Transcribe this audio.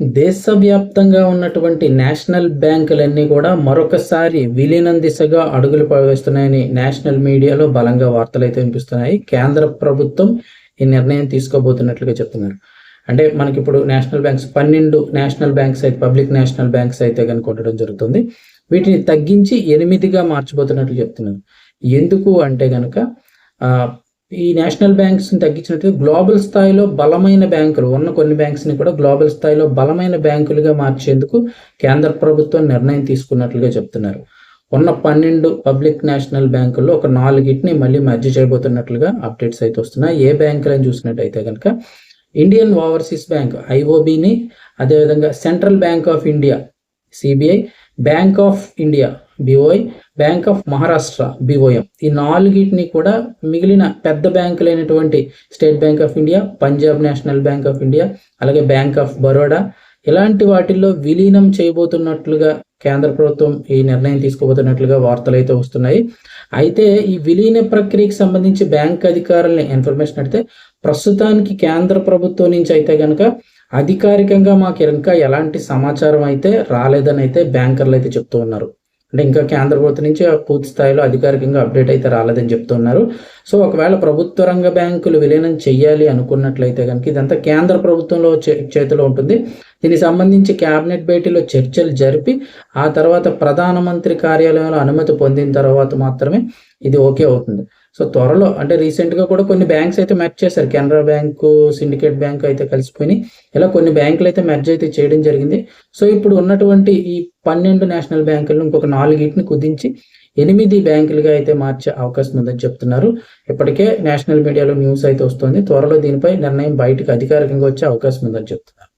దేశవ్యాప్తంగా ఉన్నటువంటి నేషనల్ బ్యాంకులన్నీ కూడా మరొకసారి విలీనం దిశగా అడుగులు వేస్తున్నాయని నేషనల్ మీడియాలో బలంగా వార్తలు అయితే వినిపిస్తున్నాయి. కేంద్ర ప్రభుత్వం ఈ నిర్ణయం తీసుకోబోతున్నట్లుగా చెప్తున్నారు. అంటే మనకి ఇప్పుడు నేషనల్ బ్యాంక్స్ పన్నెండు నేషనల్ బ్యాంక్స్ అయితే పబ్లిక్ నేషనల్ బ్యాంక్స్ అయితే కనుక ఉండడం జరుగుతుంది. వీటిని తగ్గించి ఎనిమిదిగా మార్చబోతున్నట్లు చెప్తున్నారు. ఎందుకు అంటే కనుక ఈ నేషనల్ బ్యాంక్స్ని తగ్గించినట్టు గ్లోబల్ స్థాయిలో బలమైన బ్యాంకులు ఉన్న కొన్ని బ్యాంక్స్ని కూడా గ్లోబల్ స్థాయిలో బలమైన బ్యాంకులుగా మార్చేందుకు కేంద్ర ప్రభుత్వం నిర్ణయం తీసుకున్నట్లుగా చెప్తున్నారు. ఉన్న పన్నెండు పబ్లిక్ నేషనల్ బ్యాంకుల్లో ఒక నాలుగిటిని మళ్ళీ మధ్య చేయబోతున్నట్లుగా అప్డేట్స్ అయితే వస్తున్నాయి. ఏ బ్యాంకులని చూసినట్టయితే కనుక ఇండియన్ ఓవర్సీస్ బ్యాంక్ ఐఓబిని అదేవిధంగా central bank of India CBI bank of India BOI bank of Maharashtra BOM ఈ నాలుగిటిని కూడా మిగిలిన పెద్ద బ్యాంకులైనటువంటి state bank of India Punjab national bank of India అలాగే బ్యాంక్ ఆఫ్ బరోడా ఇలాంటి వాటిల్లో విలీనం చేయబోతున్నట్లుగా కేంద్ర ప్రభుత్వం ఈ నిర్ణయం తీసుకోబోతున్నట్లుగా వార్తలు అయితే వస్తున్నాయి. అయితే ఈ విలీన ప్రక్రియకి సంబంధించి బ్యాంక్ అధికారులని ఇన్ఫర్మేషన్ అడితే ప్రస్తుతానికి కేంద్ర ప్రభుత్వం నుంచి అయితే కనుక అధికారికంగా మాకు ఇంకా ఎలాంటి సమాచారం అయితే రాలేదని అయితే బ్యాంకర్లు అయితే చెప్తూ ఉన్నారు. అంటే ఇంకా కేంద్ర ప్రభుత్వం నుంచి పూర్తి స్థాయిలో అధికారికంగా అప్డేట్ అయితే రాలేదని చెప్తున్నారు. సో ఒకవేళ ప్రభుత్వ రంగ బ్యాంకులు విలీనం చేయాలి అనుకున్నట్లయితే కనుక ఇదంతా కేంద్ర ప్రభుత్వంలో చేతిలో ఉంటుంది. దీనికి సంబంధించి కేబినెట్ భేటీలో చర్చలు జరిపి ఆ తర్వాత ప్రధానమంత్రి కార్యాలయంలో అనుమతి పొందిన తర్వాత మాత్రమే ఇది ఓకే అవుతుంది. సో త్వరలో అంటే రీసెంట్గా కూడా కొన్ని బ్యాంక్స్ అయితే మెర్జ్ చేశారు. కెనరా బ్యాంకు సిండికేట్ బ్యాంక్ అయితే కలిసిపోయి ఇలా కొన్ని బ్యాంకులు అయితే మెర్జ్ అయితే చేయడం జరిగింది. సో ఇప్పుడు ఉన్నటువంటి ఈ పన్నెండు నేషనల్ బ్యాంకులను ఇంకొక నాలుగింటిని కుదించి ఎనిమిది బ్యాంకులుగా అయితే మార్చే అవకాశం ఉందని చెప్తున్నారు. ఇప్పటికే నేషనల్ మీడియాలో న్యూస్ అయితే వస్తుంది. త్వరలో దీనిపై నిర్ణయం బయటకు అధికారికంగా వచ్చే అవకాశం ఉందని చెప్తున్నారు.